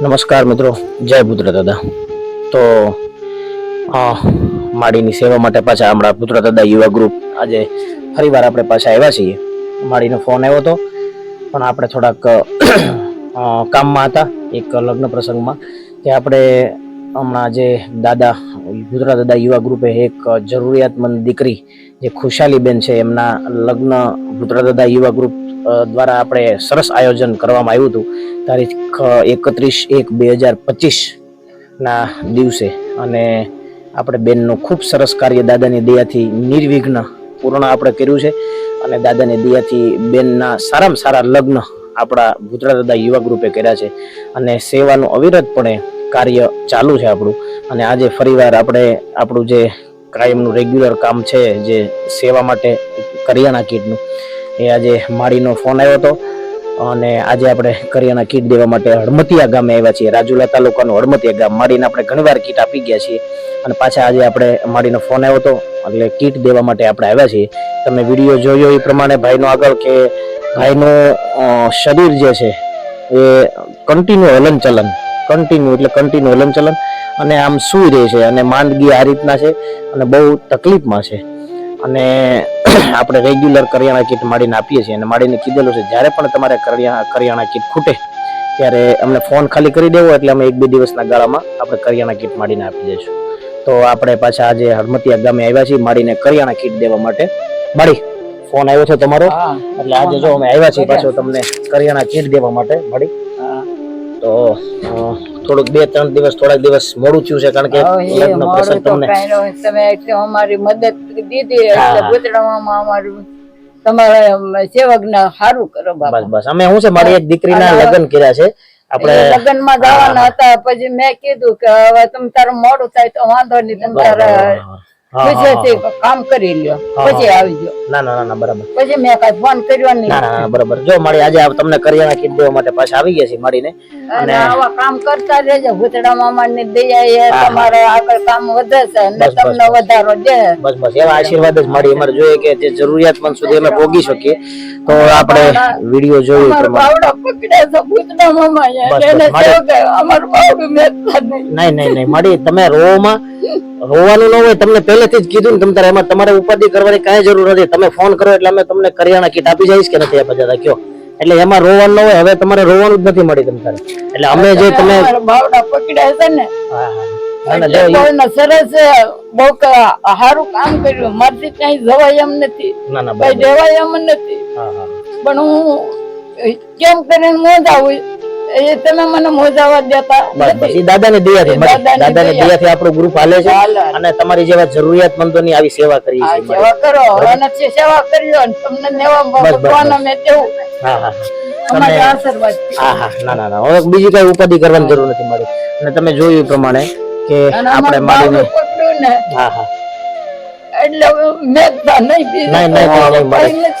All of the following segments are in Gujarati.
નમસ્કાર મિત્રો, જય પુત્ર દાદા. તો માડીની સેવા માટે પાછા હમણાં પુત્ર દાદા યુવા ગ્રુપ આજે ફરીવાર આપણે પાછા આવ્યા છીએ. માડીનો ફોન આવ્યો હતો, પણ આપણે થોડાક કામમાં હતા, એક લગ્ન પ્રસંગમાં. કે આપણે હમણાં જે દાદા પુત્ર દાદા યુવા ગ્રુપે એક જરૂરિયાતમંદ દીકરી, જે ખુશાલીબેન છે, એમના લગ્ન પુત્ર દાદા યુવા ગ્રુપ દ્વારા આપણે સરસ આયોજન કરવામાં આવ્યું હતું. તારીખ એકત્રીસ એક બે હજાર પચીસના દિવસે. અને આપણે બેનનું ખૂબ સરસ કાર્ય દાદાની દયાથી નિર્વિઘ્ન પૂર્ણ આપણે કર્યું છે. અને દાદાની દયાથી બેનના સારામાં સારા લગ્ન આપણા ભૂતરા દાદા યુવા ગ્રુપે કર્યા છે. અને સેવાનું અવિરતપણે કાર્ય ચાલુ છે આપણું. અને આજે ફરીવાર આપણે આપણું જે કાયમનું રેગ્યુલર કામ છે, જે સેવા માટે કરિયાણા કીટનું એ આજે માળીનો ફોન આવ્યો હતો. અને આજે આપણે કરિયાના કીટ દેવા માટે હળમતિયા ગામે આવ્યા છીએ. રાજુલા તાલુકાનું હળમતિયા ગામ. માડીને આપણે ઘણીવાર કીટ આપી ગયા છીએ. અને પાછા આજે આપણે માડીનો ફોન આવ્યો હતો. એટલે કીટ દેવા માટે આપણે આવ્યા છીએ. તમે વીડિયો જોયો એ પ્રમાણે ભાઈનો આગળ કે ભાઈનું શરીર જે છે એ કન્ટિન્યુ હલનચલન. કન્ટિન્યુ એટલે કન્ટિન્યુ હલનચલન. અને આમ સૂઈ રહે છે. અને માંદગી આ રીતના છે. અને બહુ તકલીફમાં છે. અને આપણે રેગ્યુલર કરિયાણા કીટ માડીને આપીએ છીએ. અને માડીને કીધેલું છે જ્યારે પણ તમારે કરિયાણા કરિયાણા કીટ ખૂટે ત્યારે અમને ફોન ખાલી કરી દેવો એટલે અમે એક બે દિવસના ગાળામાં આપણે કરિયાણા કીટ માડીને આપી દઈશું. તો આપણે પાછા આજે હળમતિયા ગામે આવ્યા છીએ માડીને કરિયાણા કીટ દેવા માટે. માડી ફોન આવ્યો છે તમારો? એટલે આજે જો અમે આવ્યા છીએ પાછો તમને કરિયાણા કીટ દેવા માટે. માડી. તો થોડુંક બે ત્રણ દિવસ થોડાક દિવસ મોડું થયું છે કારણ કે લગ્ન પ્રસંગ તમને. તમે એટલે અમારી મદદ દીધી. એટલે ભૂતળામાં અમારું તમારા સેવકને સારું કરો બસ બસ. અમે શું છે મારી એક દીકરીના ના લગ્ન કર્યા છે. આપણે લગ્ન લગ્નમાં જવાના હતા પછી મેં કીધું કે હવે તમે તારું મોડું થાય તો વાંધો નહીં તમે તારા હા. કામ કરી લ્યો. પછી. આવી ગયો. ના ના ના બરાબર. પછી મેં કઈ ફોન કર્યો નહીં. ના ના બરાબર. જો મારી આજે તમને કરિયાણા કીટ દેવા માટે પાછા આવી ગયા છે માડીને અને આવા કામ કરતા રહેજો. ભૂતડા મામા ને દયા એ હા. આગળ કામ વધે છે અને તમને વધારો દે. બસ બસ. એવા આશીર્વાદ જ મળી અમારે જોઈએ કે જે જરૂરિયાતમંદ સુધી અમે પોગી શકીએ. તો આપણે વીડિયો જોયું પ્રમાણે. પકડે છે ભૂતડા મામા એને. અમારું બાવડું મેચતા નહીં. નહીં નહીં નહીં. તમે રોવામાં રોવાનું ન હોય તમને પહેલેથી જ કીધું ને તમ એમાં તમારે ઉપાધિ કરવાની કાંઈ જરૂર નથી. તમે ફોન કરો એટલે અમે તમને કરિયાણા કીટ આપી જઈશ કે નથી આપી જતા? કયો? એટલે એમાં રોવાનું ન હોય હવે તમારે રોવાનું જ નથી મળી તમને એટલે અમે જે તમે બાવડા પકડે છે ને સરસ. બહુ સારું કામ કર્યું. મારથી ક્યાંય જવાય એમ નથી. કઈ દેવાય એમ નથી. પણ હું કેમ કરીને મોજાવું એ તમે મને મોજાવા દેતા બસ બસ. ઈ દાદાની દયાથી. દાદાની દાદાની દયા. દયાથી આપણું ગ્રુપ હાલે છે અને તમારી જેવા જરૂરિયાતમંદોની આવી સેવા કરી છે સેવા કરો. અને સેવા કરી તમને નેવા. ભગવાન અમે તેવું હા હા ના ના ના. હવે બીજી કઈ ઉપાધિ કરવાની જરૂર નથી મારી. અને તમે જોયું એ પ્રમાણે કે આપણે ને. હા હા. એટલે મેઘતા નહીં નહીં નહીં.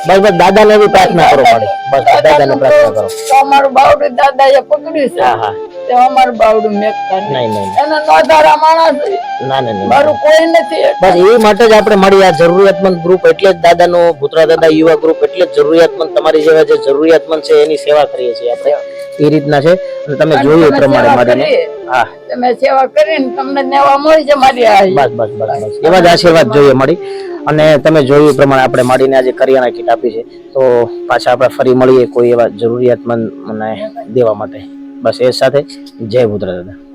બસ બસ દાદાને એવી પ્રાર્થના કરો પડે બસ દાદાને પ્રાર્થના કરો. તો અમારું બાવડું દાદાએ પકડ્યું છે. હા હા. તે અમારું બાવડું મેઘતા નહીં. નહીં નહીં નોધારા માણસ ના નહીં નહીં મારું કોઈ નથી બસ એ માટે જ આપણે મળી આ જરૂરિયાતમંદ ગ્રુપ એટલે જ દાદાનો ભૂતરા દાદા યુવા ગ્રુપ એટલે જ જરૂરિયાતમંદ તમારી જેવા જે જરૂરિયાતમંદ છે એની સેવા કરીએ છીએ આપણે. એ રીતના છે. અને તમે જોયું એ પ્રમાણે મારીને. હા. તમે સેવા કરીને તમને નેવા મળી છે મારી બસ બસ બસ બસ એવા જ આશીર્વાદ જોઈએ મારી અને તમે જોયું પ્રમાણે આપણે માડીને આજે કરિયાણા કીટ આપી છે. તો પાછા આપણે ફરી મળીએ કોઈ એવા જરૂરિયાતમંદ મને દેવા માટે. બસ એ સાથે. જય ભૂતરા દાદા.